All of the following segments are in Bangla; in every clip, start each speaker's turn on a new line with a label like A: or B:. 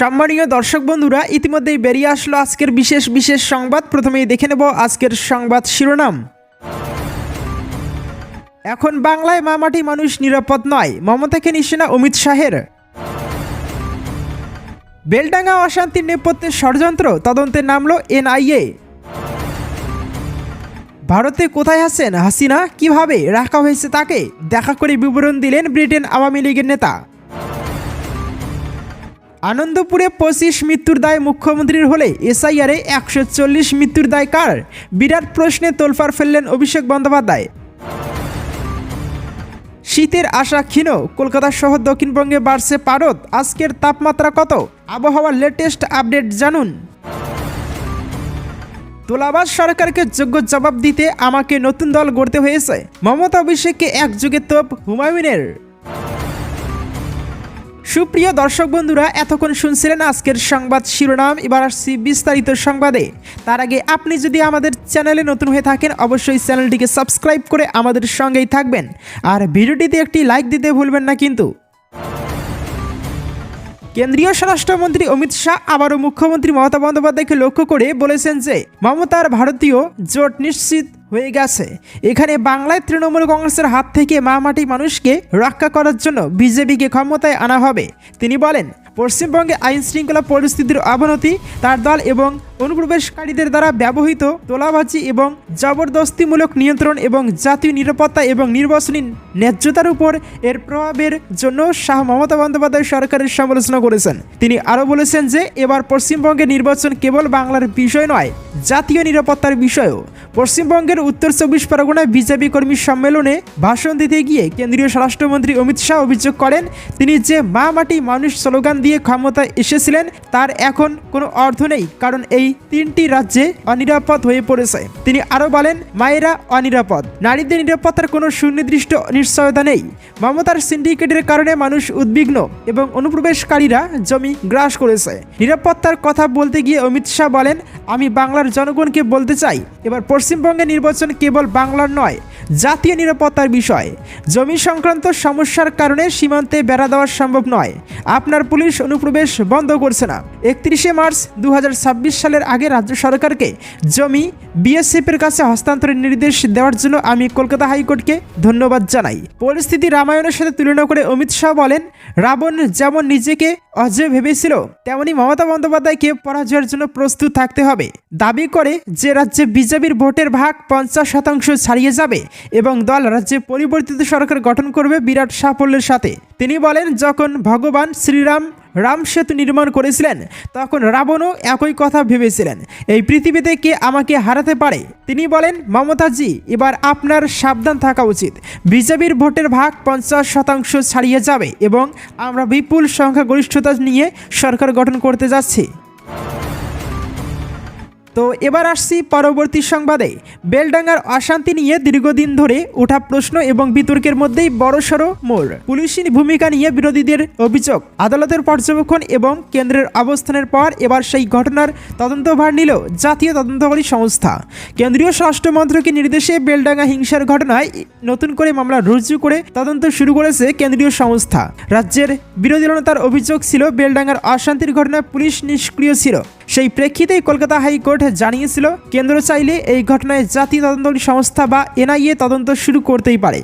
A: সম্মানীয় দর্শক বন্ধুরা, ইতিমধ্যেই বেরিয়ে আসলো আজকের বিশেষ বিশেষ সংবাদ। প্রথমেই দেখে নেব আজকের সংবাদ শিরোনাম। এখন বাংলায় মামাটি মানুষ নিরাপদ নয় মমতাকে নিশানা অমিত শাহের? বেলডাঙ্গা অশান্তির নেপথ্যে ষড়যন্ত্র, তদন্তে নামলো এনআইএ। ভারতে কোথায় আছেন হাসিনা? কীভাবে? রাখা হয়েছে তাকে? দেখা করে বিবরণ দিলেন ব্রিটেন আওয়ামী লীগের নেতা। আনন্দপুরে পঁচিশ মৃত্যুর দায় মুখ্যমন্ত্রীর হলে এসআইআরে একশো চল্লিশ মৃত্যুর দায় কার? বিরাট প্রশ্নে তোলফার ফেললেন অভিষেক বন্দ্যোপাধ্যায়। শীতের আশা ক্ষীণ, কলকাতা সহ দক্ষিণবঙ্গে বাড়ছে পারদ। আজকের তাপমাত্রা কত? আবহাওয়ার লেটেস্ট আপডেট জানুন। তোলাবাজ সরকারকে যোগ্য জবাব দিতে আমাকে নতুন দল গড়তে হয়েছে। মমতা অভিষেককে এক যুগে তোপ হুমায়ুনের। সুপ্রিয় দর্শক বন্ধুরা, এতক্ষণ শুনছিলেন আজকের সংবাদ শিরোনাম। এবার আসছি বিস্তারিত সংবাদে। তার আগে আপনি যদি আমাদের চ্যানেলে নতুন হয়ে থাকেন, অবশ্যই চ্যানেলটিকে সাবস্ক্রাইব করে আমাদের সঙ্গেই থাকবেন। আর ভিডিওটিতে একটি লাইক দিতে ভুলবেন না কিন্তু। কেন্দ্রীয় স্বরাষ্ট্রমন্ত্রী অমিত শাহ আবারও মুখ্যমন্ত্রী মমতা বন্দ্যোপাধ্যায়কে লক্ষ্য করে বলেছেন যে মমতার ভারতীয় জোট নিশ্চিত হয়ে গেছে। এখানে বাংলায় তৃণমূল কংগ্রেসের হাত থেকে মামাটি মানুষকে রক্ষা করার জন্য বিজেপিকে ক্ষমতায় আনা হবে। তিনি বলেন পশ্চিমবঙ্গে আইন শৃঙ্খলা পরিস্থিতির অবনতি, তার দল এবং অনুপ্রবেশকারীদের দ্বারা ব্যবহৃত তোলাবাজি এবং জবরদস্তিমূলক নিয়ন্ত্রণ এবং জাতীয় নিরাপত্তা এবং নির্বাচনী ন্যায্যতার উপর এর প্রভাবের জন্য শাহ মমতা বন্দ্যোপাধ্যায় সরকারের সমালোচনা করেছেন। তিনি আরও বলেছেন যে, এবার পশ্চিমবঙ্গে নির্বাচন কেবল বাংলার বিষয় নয় জাতীয় নিরাপত্তার বিষয়ও পশ্চিমবঙ্গের উত্তর চব্বিশ পরগনায় বিজেপি কর্মী সম্মেলনে ভাষণ দিতে গিয়ে কেন্দ্রীয় স্বরাষ্ট্রমন্ত্রী অমিত শাহ অভিযোগ করেন, তিনি যে মা মাটি মানুষ স্লোগান দিয়ে ক্ষমতায় এসেছিলেন, তার এখন কোনো অর্থ নেই, কারণ এই তিনটি রাজ্যে অনিরাপদ হয়ে পড়েছে। তিনি আরও বলেন, মায়েরা অনিরাপদ। নারীদের নিরাপত্তার কোনো সুনির্দিষ্ট নিশ্চয়তা নেই। মমতার সিন্ডিকেটের কারণে মানুষ উদ্বিগ্ন এবং অনুপ্রবেশকারীরা জমি গ্রাস করেছে। নিরাপত্তার কথা বলতে গিয়ে অমিত শাহ বলেন, আমি বাংলার জনগণকে বলতে চাই এবার পশ্চিমবঙ্গের নির্বাচন কেবল বাংলার নয় জাতীয় নিরাপত্তার বিষয়। জমি সংক্রান্ত সমস্যার কারণে সীমান্তে বেড়া দেওয়া সম্ভব নয়। আপনার পুলিশ অনুপ্রবেশ বন্ধ করছে না। একত্রিশে মার্চ দু হাজার ছাব্বিশ সালের আগে রাজ্য সরকারকে জমি বিএসএফের কাছে হস্তান্তরের নির্দেশ দেওয়ার জন্য আমি কলকাতা হাইকোর্টকে ধন্যবাদ জানাই। পরিস্থিতি রামায়ণের সাথে তুলনা করে অমিত শাহ বলেন, রাবণ যেমন নিজেকে অজয় ভেবেছিল, তেমনি মমতা বন্দ্যোপাধ্যায়কে পরাজয়ের জন্য প্রস্তুত থাকতে হবে। দাবি করে যে রাজ্যে বিজেপির ভোটের ভাগ পঞ্চাশ শতাংশ ছাড়িয়ে যাবে এবং দল রাজ্যে পরিবর্তিত সরকার গঠন করবে বিরাট সাফল্যের সাথে। তিনি বলেন, যখন ভগবান শ্রীরাম রাম সেতু নির্মাণ করেছিলেন, তখন রাবণও একই কথা ভেবেছিলেন, এই পৃথিবীতে কে আমাকে হারাতে পারে? তিনি বলেন, মমতাজি, এবার আপনার সাবধান থাকা উচিত। বিজেপির ভোটের ভাগ পঞ্চাশ শতাংশ ছাড়িয়ে যাবে এবং আমরা বিপুল সংখ্যাগরিষ্ঠতা নিয়ে সরকার গঠন করতে যাচ্ছি। তো এবার আসছি পরবর্তী সংবাদে। বেলডাঙ্গার অশান্তি নিয়ে দীর্ঘদিন ধরে ওঠা প্রশ্ন এবং বিতর্কের মধ্যেই বড়সড় মোড়। পুলিশি ভূমিকা নিয়ে বিরোধীদের অভিযোগ, আদালতের পর্যবেক্ষণ এবং কেন্দ্রের অবস্থানের পর এবার সেই ঘটনার তদন্তভার নিল জাতীয় তদন্তকারী সংস্থা। কেন্দ্রীয় স্বরাষ্ট্রমন্ত্রকের নির্দেশে বেলডাঙ্গা হিংসার ঘটনায় নতুন করে মামলা রুজু করে তদন্ত শুরু করেছে কেন্দ্রীয় সংস্থা। রাজ্যের বিরোধী দলনেতার অভিযোগ ছিল, বেলডাঙ্গার অশান্তির ঘটনায় পুলিশ নিষ্ক্রিয় ছিল। সেই প্রেক্ষিতেই কলকাতা হাইকোর্ট জানিয়েছিল, কেন্দ্র চাইলে এই ঘটনায় জাতীয় তদন্তকারী সংস্থা বা এনআইএ তদন্ত শুরু করতেই পারে।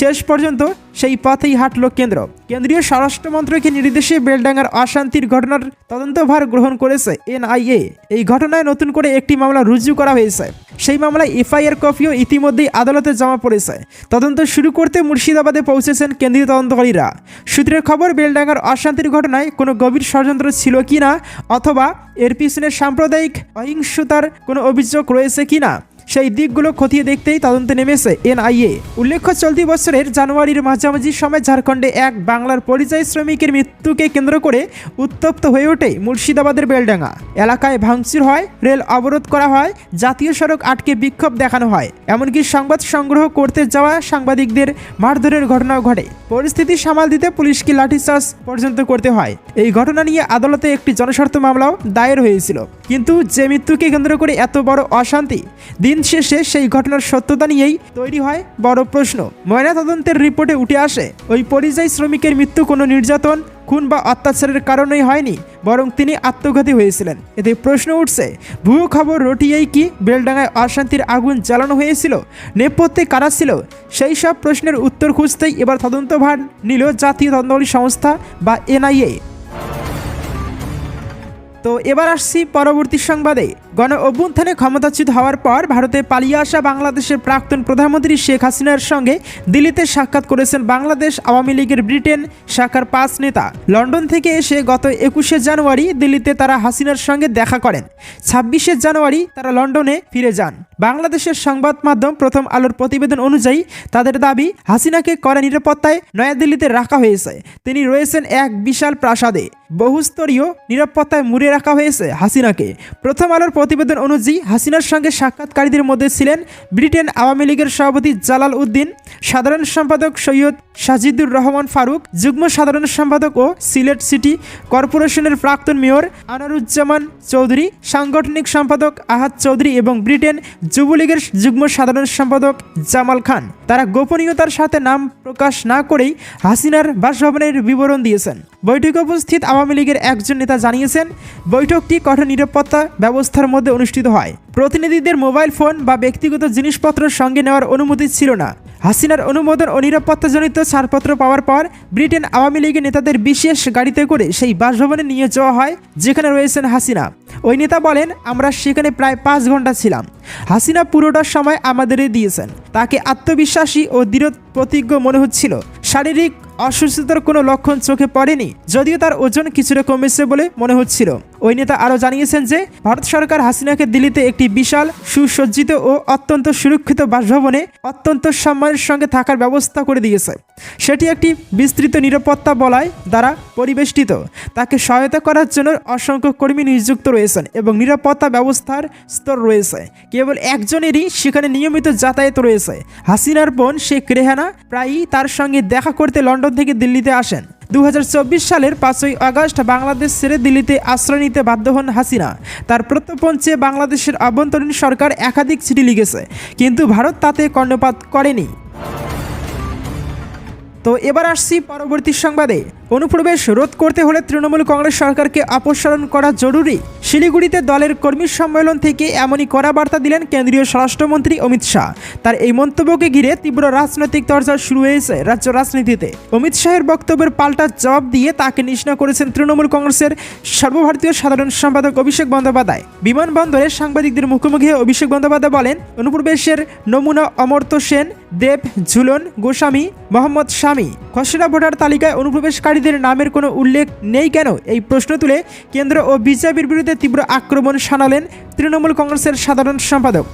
A: শেষ পর্যন্ত সেই পথেই হাঁটল কেন্দ্র। কেন্দ্রীয় স্বরাষ্ট্র মন্ত্রকের নির্দেশে বেলডাঙ্গার অশান্তির ঘটনার তদন্তভার গ্রহণ করেছে এনআইএ। এই ঘটনায় নতুন করে একটি মামলা রুজু করা হয়েছে। সেই মামলায় এফআইআর কপিও ইতিমধ্যেই আদালতে জমা পড়েছে। তদন্ত শুরু করতে মুর্শিদাবাদে পৌঁছেছেন কেন্দ্রীয় তদন্তকারীরা। সূত্রের খবর, বেলডাঙ্গার অশান্তির ঘটনায় কোনো গভীর ষড়যন্ত্র ছিল কিনা অথবা এর পিছনে সাম্প্রদায়িক অহিংসতার কোনো অভিযোগ রয়েছে কিনা সেই দিকগুলো খতিয়ে দেখতেই তদন্তে নেমেছে এনআইএ। উল্লেখ্য, চলতি বছরের জানুয়ারির মাঝামাঝি সময় ঝাড়খণ্ডে এক বাংলার পরিযায়ী শ্রমিকের মৃত্যুকে কেন্দ্র করে উত্তপ্ত হয়ে ওঠে মুর্শিদাবাদের বেলডাঙ্গা। এলাকায় ভাঙচুর হয়, রেল অবরোধ করা হয়, জাতীয় সড়ক আটকে বিক্ষোভ দেখানো হয়। এমনকি সংবাদ সংগ্রহ করতে যাওয়া সাংবাদিকদের মারধরের ঘটনাও ঘটে। পরিস্থিতি সামাল দিতে পুলিশকে লাঠিচার্জ পর্যন্ত করতে হয়। এই ঘটনা নিয়ে আদালতে একটি জনস্বার্থ মামলাও দায়ের হয়েছিল। কিন্তু যে মৃত্যুকে কেন্দ্র করে এত বড় অশান্তি, দিন দিন শেষে সেই ঘটনার সত্যতা নিয়েই তৈরি হয় বড় প্রশ্ন। ময়নাতদন্তের রিপোর্টে উঠে আসে, ওই পরিযায়ী শ্রমিকের মৃত্যু কোনো নির্যাতন, খুন বা অত্যাচারের কারণেই হয়নি, বরং তিনি আত্মঘাতী হয়েছিলেন। এতে প্রশ্ন উঠছে, ভুয়ো খবর রটিয়েই কি বেলডাঙায় অশান্তির আগুন জ্বালানো হয়েছিল? নেপথ্যে কারা ছিল? সেই সব প্রশ্নের উত্তর খুঁজতেই এবার তদন্তভার নিল জাতীয় তদন্তকারী সংস্থা বা এনআইএ। তো এবার আসছি পরবর্তী সংবাদে। গণ অভ্যুত্থানে ক্ষমতাচ্যুত হওয়ার পর ভারতে পালিয়ে আসা বাংলাদেশের প্রাক্তন প্রধানমন্ত্রী শেখ হাসিনার সঙ্গে দিল্লিতে সাক্ষাৎ করেছেন বাংলাদেশ আওয়ামী লীগের ব্রিটেন শাখার পাঁচ নেতা। লন্ডন থেকে এসে গত একুশে জানুয়ারি দিল্লিতে তারা হাসিনার সঙ্গে দেখা করেন। ছাব্বিশে জানুয়ারি তারা লন্ডনে ফিরে যান। বাংলাদেশের সংবাদ মাধ্যম প্রথম আলোর প্রতিবেদন অনুযায়ী তাদের দাবি, হাসিনাকে কড়া নিরাপত্তায় নয়াদিল্লিতে রাখা হয়েছে। তিনি রয়েছেন এক বিশাল প্রাসাদে। বহুস্তরীয় নিরাপত্তায় মুড়ে রাখা হয়েছে হাসিনাকে। প্রথম আলোর প্রতিবেদন অনুযায়ী হাসিনার সঙ্গে সাক্ষাৎকারীদের মধ্যে ছিলেন ব্রিটেন আওয়ামী লীগের সভাপতি জালাল উদ্দিন, সাধারণ সম্পাদক সৈয়দ সাজিদুর রহমান ফারুক, যুগ্ম সাধারণ সম্পাদক ও সিলেট সিটি কর্পোরেশনের প্রাক্তন মেয়র আনারুজ্জামান চৌধুরী, সাংগঠনিক সম্পাদক আহাদ চৌধুরী এবং ব্রিটেন যুবলীগের যুগ্ম সাধারণ সম্পাদক জামাল খান। তারা গোপনীয়তার সাথে নাম প্রকাশ না করেই হাসিনার বাসভবনের বিবরণ দিয়েছেন। বৈঠকে উপস্থিত আওয়ামী লীগের একজন নেতা জানিয়েছেন, বৈঠকটি কঠোর নিরাপত্তা ব্যবস্থার মধ্যে অনুষ্ঠিত হয়। প্রতিনিধিদের মোবাইল ফোন বা ব্যক্তিগত জিনিসপত্র সঙ্গে নেওয়ার অনুমতি ছিল না। হাসিনার অনুমোদন ও নিরাপত্তাজনিত ছাড়পত্র পাওয়ার পর ব্রিটেন আওয়ামী লীগের নেতাদের বিশেষ গাড়িতে করে সেই বাসভবনে নিয়ে যাওয়া হয়, যেখানে রয়েছেন হাসিনা। ওই নেতা বলেন, আমরা সেখানে প্রায় পাঁচ ঘণ্টা ছিলাম। হাসিনা পুরোটা সময় আমাদেরই দিয়েছেন। তাকে আত্মবিশ্বাসী ও দৃঢ় প্রতিজ্ঞ মনে হচ্ছিল। শারীরিক অসুস্থতার কোনো লক্ষণ চোখে পড়েনি, যদিও তার ওজন কিছুটা কমেছে বলে মনে হচ্ছিল। ওই নেতা আরও জানিয়েছেন যে, ভারত সরকার হাসিনাকে দিল্লিতে একটি বিশাল, সুসজ্জিত ও অত্যন্ত সুরক্ষিত বাসভবনে অত্যন্ত সম্মানের সঙ্গে থাকার ব্যবস্থা করে দিয়েছে। সেটি একটি বিস্তৃত নিরাপত্তা বলায় দ্বারা পরিবেষ্টিত। তাকে সহায়তা করার জন্য অসংখ্য কর্মী নিযুক্ত রয়েছেন এবং নিরাপত্তা ব্যবস্থার স্তর রয়েছে। কেবল একজনেরই সেখানে নিয়মিত যাতায়াত রয়েছে। হাসিনার বোন শেখ রেহানা প্রায়ই তার সঙ্গে দেখা করতে লন্ডন থেকে দিল্লিতে আসেন। দু হাজার চব্বিশ সালের পাঁচই আগস্ট বাংলাদেশ ছেড়ে দিল্লিতে আশ্রয় নিতে বাধ্য হন হাসিনা। তার প্রত্যর্পণ চেয়ে বাংলাদেশের আভ্যন্তরীণ সরকার একাধিক চিঠি লিখেছে, কিন্তু ভারত তাতে কর্ণপাত করেনি। তো এবার আসছি পরবর্তী সংবাদে। অনুপ্রবেশ রোধ করতে হলে তৃণমূল কংগ্রেস সরকারকে অপসারণ করা জরুরি। শিলিগুড়িতে দলের কর্মী সম্মেলন থেকে এমনই কড়া বার্তা দিলেন কেন্দ্রীয় স্বরাষ্ট্রমন্ত্রী অমিত শাহ। তার এই মন্তব্যকে ঘিরে তীব্র রাজনৈতিক চর্চা শুরু হয়েছে রাজ্য রাজনীতিতে। অমিত শাহের বক্তব্যের পাল্টা জবাব দিয়ে তাকে নিষ্ণা করেছেন তৃণমূল কংগ্রেসের সর্বভারতীয় সাধারণ সম্পাদক অভিষেক বন্দ্যোপাধ্যায়। বিমানবন্দরে সাংবাদিকদের মুখোমুখি অভিষেক বন্দ্যোপাধ্যায় বলেন, অনুপ্রবেশের নমুনা অমর্ত্য সেন, দেব ঝুলন, গোস্বামী, মোহাম্মদ শামী। খসড়া ভোটার তালিকায় অনুপ্রবেশকারীদের নামের কোনো উল্লেখ নেই কেন? এই প্রশ্ন তুলে কেন্দ্র ও বিজেপির বিরুদ্ধে তীব্র আক্রমণ শানালেন তৃণমূল কংগ্রেসের সাধারণ সম্পাদক।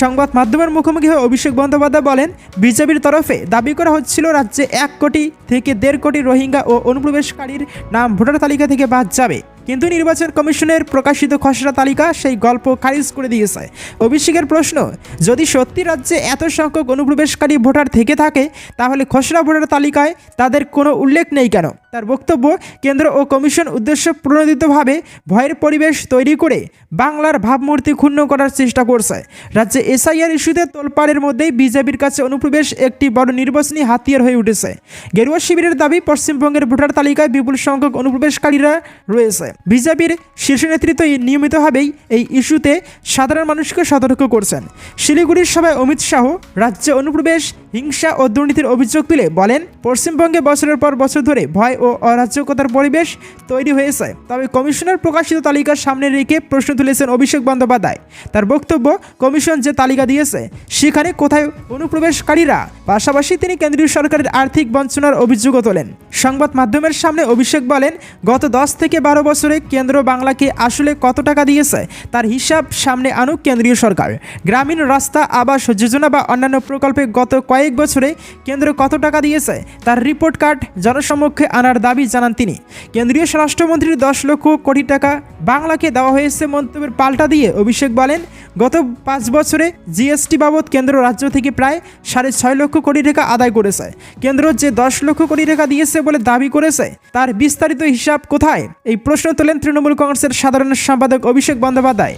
A: সংবাদ মাধ্যমের মুখোমুখি হয়ে অভিষেক বন্দ্যোপাধ্যায় বলেন, বিজেপির তরফে দাবি করা হচ্ছিল রাজ্যে এক কোটি থেকে দেড় কোটি রোহিঙ্গা ও অনুপ্রবেশকারীর নাম ভোটার তালিকা থেকে বাদ যাবে। কিন্তু নির্বাচন কমিশনের প্রকাশিত খসড়া তালিকা সেই গল্প খারিজ করে দিয়েছে। অভিষেকের প্রশ্ন, যদি সত্যি রাজ্যে এত সংখ্যক অনুপ্রবেশকারী ভোটার থেকে থাকে, তাহলে খসড়া ভোটার তালিকায় তাদের কোনো উল্লেখ নেই কেন? তার বক্তব্য, কেন্দ্র ও কমিশন উদ্দেশ্য প্রণোদিতভাবে ভয়ের পরিবেশ তৈরি করে বাংলার ভাবমূর্তি ক্ষুণ্ণ করার চেষ্টা করছে। রাজ্যে এসআইআর ইস্যুতে তোলপাড়ের মধ্যেই বিজেপির কাছে অনুপ্রবেশ একটি বড় নির্বাচনী হাতিয়ার হয়ে উঠেছে। গেরুয়া শিবিরের দাবি, পশ্চিমবঙ্গের ভোটার তালিকায় বিপুল সংখ্যক অনুপ্রবেশকারীরা রয়েছে। বিজেপির শীর্ষ নেতৃত্ব নিয়মিতভাবেই এই ইস্যুতে সাধারণ মানুষকে সতর্ক করছেন। শিলিগুড়ির সভায় অমিত শাহ, রাজ্যে অনুপ্রবেশ হিংসা ও দুর্নীতির অভিযোগ তুলে বলেন, পশ্চিমবঙ্গে বছরের পর বছর ধরে ভয় ও অরাজ্যকতার পরিবেশ তৈরি হয়েছে। তবে কমিশনের প্রকাশিত তালিকার সামনে রেখে প্রশ্ন তুলেছেন অভিষেক বন্দ্যোপাধ্যায়। তার বক্তব্য, কমিশন যে তালিকা দিয়েছে, সেখানে কোথায় অনুপ্রবেশকারীরা? পাশাপাশি তিনি কেন্দ্রীয় সরকারের আর্থিক বঞ্চনার অভিযোগও তোলেন। সংবাদ মাধ্যমের সামনে অভিষেক বলেন, গত দশ থেকে বারো বছরে কেন্দ্র বাংলাকে আসলে কত টাকা দিয়েছে, তার হিসাব সামনে আনুক কেন্দ্রীয় সরকার। গ্রামীণ রাস্তা, আবাস যোজনা বা অন্যান্য প্রকল্পে গত কয়েক বছরে কেন্দ্র কত টাকা দিয়েছে তার রিপোর্ট কার্ড জনসমক্ষে আনার দাবি জানান তিনি। কেন্দ্রীয় স্বরাষ্ট্রমন্ত্রীর দশ লক্ষ কোটি টাকা বাংলাকে দেওয়া হয়েছে মন্তব্যের পাল্টা দিয়ে অভিষেক বলেন, গত পাঁচ বছরে জিএসটি বাবদ কেন্দ্র রাজ্য থেকে প্রায় সাড়ে ছয় লক্ষ কোটি টাকা আদায় করেছে। কেন্দ্র যে দশ লক্ষ কোটি টাকা দিয়েছে বলে দাবি করেছে, তার বিস্তারিত হিসাব কোথায়? এই প্রশ্ন তোলেন তৃণমূল কংগ্রেসের সাধারণ সম্পাদক অভিষেক বন্দ্যোপাধ্যায়।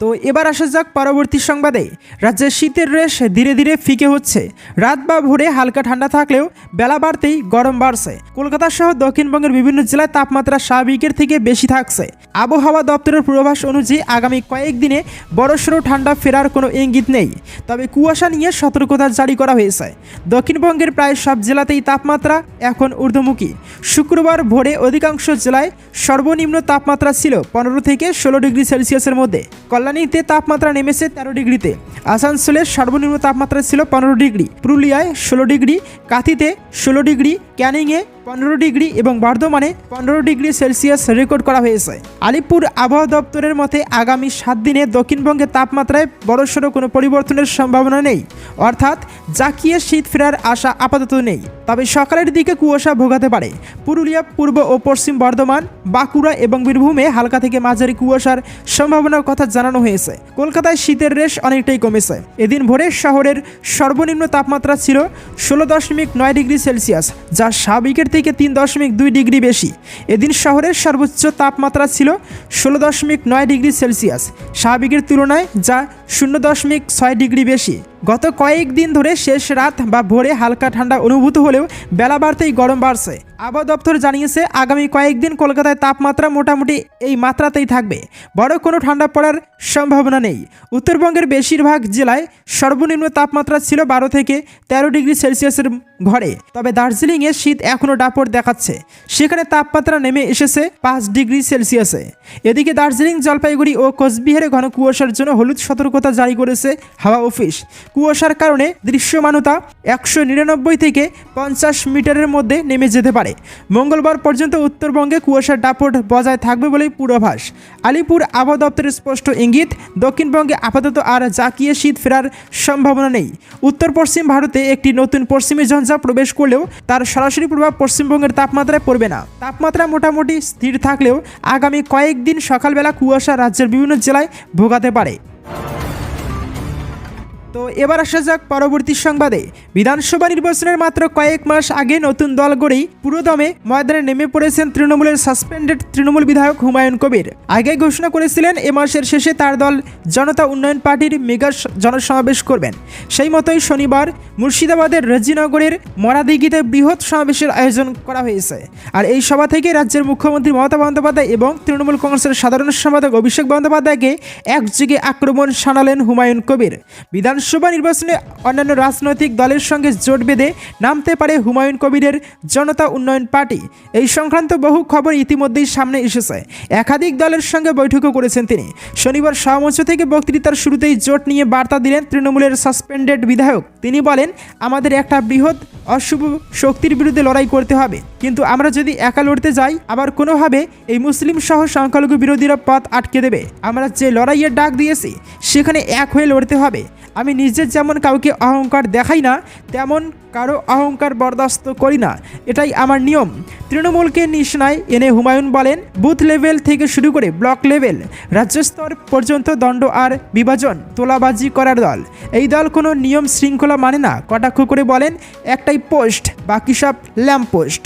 A: তো এবার আসা যাক পরবর্তী সংবাদে। রাজ্যের শীতের রেশ ধীরে ধীরে ফিকে হচ্ছে। রাত বা ভোরে হালকা ঠান্ডা থাকলেও বেলা বাড়তেই গরম বাড়ছে। কলকাতা সহ দক্ষিণবঙ্গের বিভিন্ন জেলায় তাপমাত্রা স্বাভাবিকের থেকে বেশি থাকছে। আবহাওয়া দপ্তরের পূর্বাভাস অনুযায়ী আগামী কয়েকদিনে বড়সড় ঠান্ডা ফেরার কোনো ইঙ্গিত নেই। তবে কুয়াশা নিয়ে সতর্কতা জারি করা হয়েছে। দক্ষিণবঙ্গের প্রায় সব জেলাতেই তাপমাত্রা এখন ঊর্ধ্বমুখী। শুক্রবার ভোরে অধিকাংশ জেলায় সর্বনিম্ন তাপমাত্রা ছিল পনেরো থেকে ষোলো ডিগ্রি সেলসিয়াসের মধ্যে। কল্যাণীতে তাপমাত্রা নেমেছে তেরো ডিগ্রিতে। আসানসোলের সর্বনিম্ন তাপমাত্রা ছিল পনেরো ডিগ্রি। পুরুলিয়ায় ষোলো ডিগ্রি, কাঁথিতে ষোলো ডিগ্রি, ক্যানিংয়ে পনেরো ডিগ্রি এবং বর্ধমানে পনেরো ডিগ্রি সেলসিয়াস রেকর্ড করা হয়েছে। আলিপুর আবহাওয়া দপ্তরের মতে আগামী সাত দিনে দক্ষিণবঙ্গের তাপমাত্রায় বড়সড় কোনো পরিবর্তনের সম্ভাবনা নেই। অর্থাৎ জাকিয়ে শীত ফেরার আশা আপাতত নেই। তবে সকালের দিকে কুয়াশা ভোগাতে পারে। পুরুলিয়া, পূর্ব ও পশ্চিম বর্ধমান, বাঁকুড়া এবং বীরভূমে হালকা থেকে মাঝারি কুয়াশার সম্ভাবনার কথা জানানো হয়েছে। কলকাতায় শীতের রেশ অনেকটাই কমেছে। এদিন ভোরে শহরের সর্বনিম্ন তাপমাত্রা ছিল ষোলো দশমিক নয় ডিগ্রি সেলসিয়াস, যা স্বাভাবিকের থেকে তিন দশমিক দুই ডিগ্রি বেশি। এদিন শহরের সর্বোচ্চ তাপমাত্রা ছিল ষোলো দশমিক নয় ডিগ্রি সেলসিয়াস স্বাভাবিকের তুলনায় যা শূন্য দশমিক ছয় ডিগ্রি বেশি। গত কয়েকদিন ধরে শেষ রাত বা ভোরে হালকা ঠান্ডা অনুভূত হলেও বেলা বাড়তেই গরম বাড়ছে। আবহাওয়া দপ্তর জানিয়েছে, আগামী কয়েকদিন কলকাতায় তাপমাত্রা মোটামুটি এই মাত্রাতেই থাকবে। বড় কোনো ঠান্ডা পড়ার সম্ভাবনা নেই। উত্তরবঙ্গের বেশিরভাগ জেলায় সর্বনিম্ন তাপমাত্রা ছিল বারো থেকে তেরো ডিগ্রি সেলসিয়াসের ঘরে। তবে দার্জিলিংয়ে শীত এখনও দাপট দেখাচ্ছে। সেখানে তাপমাত্রা নেমে এসেছে পাঁচ ডিগ্রি সেলসিয়াসে। এদিকে দার্জিলিং, জলপাইগুড়ি ও কোচবিহারে ঘন কুয়াশার জন্য হলুদ সতর্কতা জারি করেছে হাওয়া অফিস। কুয়াশার কারণে দৃশ্যমানতা একশো নিরানব্বই থেকে পঞ্চাশ মিটারের মধ্যে নেমে যেতে পারে। মঙ্গলবার পর্যন্ত উত্তরবঙ্গে কুয়াশার দাপট বজায় থাকবে বলেই পূর্বাভাস। আলিপুর আবহাওয়া দপ্তরের স্পষ্ট ইঙ্গিত, দক্ষিণবঙ্গে আপাতত আর জাকিয়ে শীত ফেরার সম্ভাবনা নেই। উত্তর পশ্চিম ভারতে একটি নতুন পশ্চিমী ঝঞ্ঝা প্রবেশ করলেও তার সরাসরি প্রভাব পশ্চিমবঙ্গের তাপমাত্রায় পড়বে না। তাপমাত্রা মোটামুটি স্থির থাকলেও আগামী কয়েকদিন সকালবেলা কুয়াশা রাজ্যের বিভিন্ন জেলায় ভোগাতে পারে। তো এবার আসা যাক পরবর্তী সংবাদে। বিধানসভা নির্বাচনের মাত্র কয়েক মাস আগে নতুন দল গড়েই পুরোদমে ময়দানে নেমে পড়েছেন তৃণমূলের সাসপেন্ডেড তৃণমূল বিধায়ক হুমায়ুন কবির। আগে ঘোষণা করেছিলেন, এ মাসের শেষে তার দল জনতা উন্নয়ন পার্টির মেগা জনসমাবেশ করবেন। সেই মতোই শনিবার মুর্শিদাবাদের রেজিনগরের মরাদিঘিতে বৃহৎ সমাবেশের আয়োজন করা হয়েছে। আর এই সভা থেকে রাজ্যের মুখ্যমন্ত্রী মমতা বন্দ্যোপাধ্যায় এবং তৃণমূল কংগ্রেসের সাধারণ সম্পাদক অভিষেক বন্দ্যোপাধ্যায়কে একযোগে আক্রমণ শানালেন হুমায়ুন কবির। বিধানসভা নির্বাচনে অন্যান্য রাজনৈতিক দলের সঙ্গে জোট বেঁধে নামতে পারে হুমায়ুন কবিরের জনতা উন্নয়ন পার্টি। এই সংক্রান্ত বহু খবর ইতিমধ্যেই সামনে এসেছে। একাধিক দলের সঙ্গে বৈঠকও করেছেন তিনি। শনিবার সহমঞ্চ থেকে বক্তৃতার শুরুতেই জোট নিয়ে বার্তা দিলেন তৃণমূলের সাসপেন্ডেড বিধায়ক। তিনি বলেন, আমাদের একটা বৃহৎ অশুভ শক্তির বিরুদ্ধে লড়াই করতে হবে। কিন্তু আমরা যদি একা লড়তে যাই, আবার কোনোভাবে এই মুসলিম সহ সংখ্যালঘু বিরোধীরা পথ আটকে দেবে। আমরা যে লড়াইয়ের ডাক দিয়েছি, সেখানে এক হয়ে লড়তে হবে। আমি নিজে যেমন কাউকে অহংকার দেখাই না, তেমন কারও অহংকার বরদাস্ত করি না। এটাই আমার নিয়ম। তৃণমূলকে নিশনায় এনে হুমায়ুন বলেন, বুথ লেভেল থেকে শুরু করে ব্লক লেভেল রাজ্যস্তর পর্যন্ত দণ্ড আর বিভাজন, তোলাবাজি করার দল। এই দল কোনো নিয়ম শৃঙ্খলা মানে না, কটাক্ষ করে বলেন, একটাই পোস্ট, বাকি সব ল্যাম্প পোস্ট।